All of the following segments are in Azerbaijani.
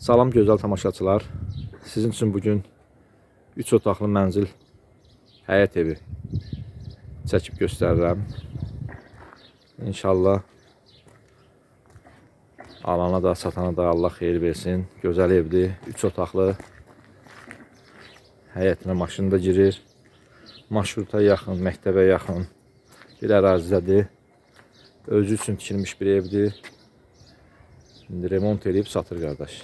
Salam gözəl tamaşaçılar. Sizin üçün bu gün 3 otaqlı mənzil həyət evi çəkib göstərirəm. İnşallah alana da, satana da Allah xeyir versin. Gözəl evdir. 3 otaqlı həyətinə maşın da girir. Marşruta yaxın, məktəbə yaxın bir ərazidədir. Özü üçün tikilmiş bir evdir. İndi remont edib satır qardaş.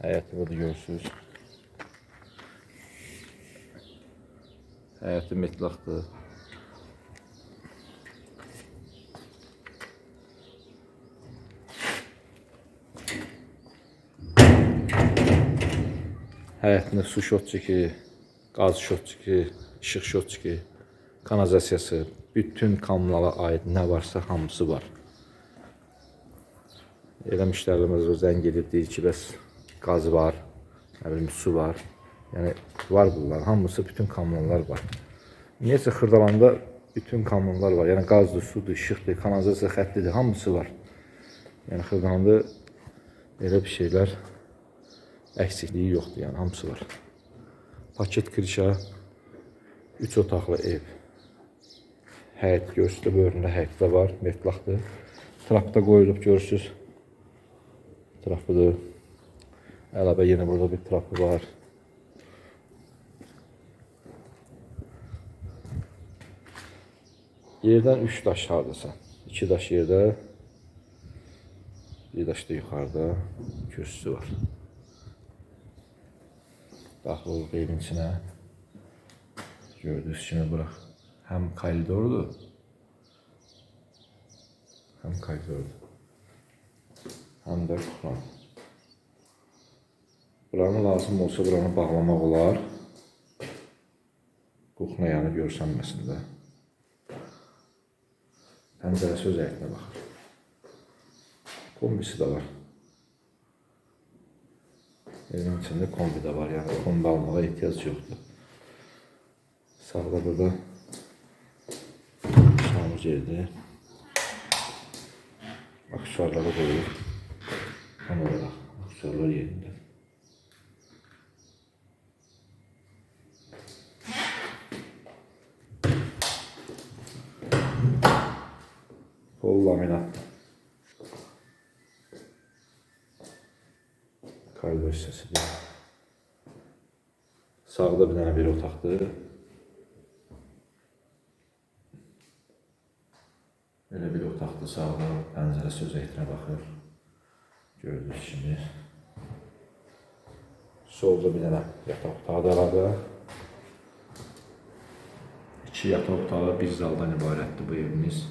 Həyəti burada görürsünüz. Həyəti metlaqdır. Həyətində su şotçiki, qaz şotçiki, işıq şotçiki, kanalizasiyası, bütün kommunala aid nə varsa hamısı var. Elə müştərilərimiz zəng edib deyir ki, bəs qaz var, nə bilim su var. Yəni var bunlar, hamısı bütün kommunallar var. Niyəsə Xırdalanda bütün kommunallar var. Yəni qazdır, sudur, işıqdır, kanalizasiya xəttidir, hamısı var. Yəni Xırdalanda elə bir şeylər əksikliyi yoxdur, yəni hamısı var. Paket kirşa, 3 otaqlı ev. Həyət göstərib bölümdə həyətdə var, metlaqdır. Trapda qoyulub görürsüz. Trapıdır. Əlavə yenə burada bir trapı var. Yerdən 3 daş hardasa. 2 daş yerdə. Bir daş da yuxarıda kürsüsü var. Daxil olub evin içinə. Gördüyünüz kimi bura həm koridordur, həm koridordur. Həm də kuxna. Buranı lazım olsa buranı bağlamaq olar. Kuxna yanı görsənməsin də. Pəncərəsi öz əyitinə baxır. Kombisi də var. Evin içində kombi də var, yəni kombi almağa ehtiyac yoxdur. Sağda burada şamuz yerdir. Aksesuarları qoyulur. Tam olaraq aksesuarlar yerində. Laminat. Koridor hissəsidir. Sağda bir dənə bir otaqdır. Belə bir otaqdır sağda, pəncərəsi öz ehtinə baxır. Gördüyünüz kimi. Solda bir dənə yataq otağı da var. İki yataq otağı, bir zaldan ibarətdir bu evimiz.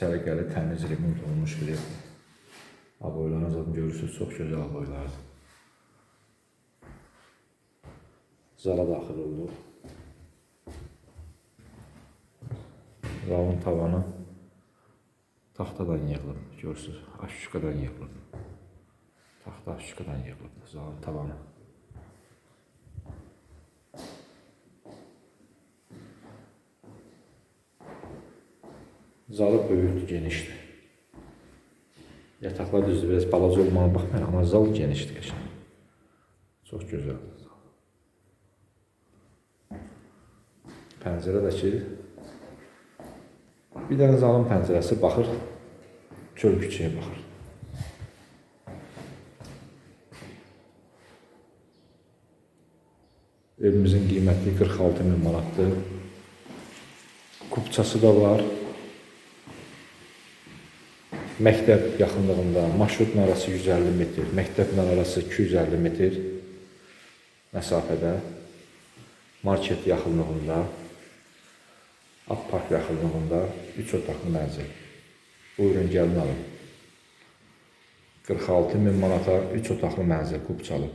Səliqəli, təmiz, remont olmuş bir evdir. Aboylarınız zaten görürsünüz, çox gözəl aboylardır. Zala daxil olduq. Zalın tavanı taxtadan yığılıb, görürsünüz, aşuşkadan yığılıb. Taxta aşuşkadan yığılıb, zalın tavanı. Zalı böyükdür, genişdir. Yataqlar düzdür, biraz balaca olmağa baxmayaraq, amma zal genişdir qəşəng. Çox gözəldir. Pəncərə də ki, bir dənə zalın pəncərəsi baxır, çöl küçəyə baxır. Evimizin qiyməti 46 min manatdır. Kupçası da var. Məktəb yaxınlığında, marşrutla arası 150 metr, məktəblə arası 250 metr məsafədə, market yaxınlığında, Appark yaxınlığında 3 otaqlı mənzil. Buyurun gəlin alın. 46 min manata 3 otaqlı mənzil Qubçalı.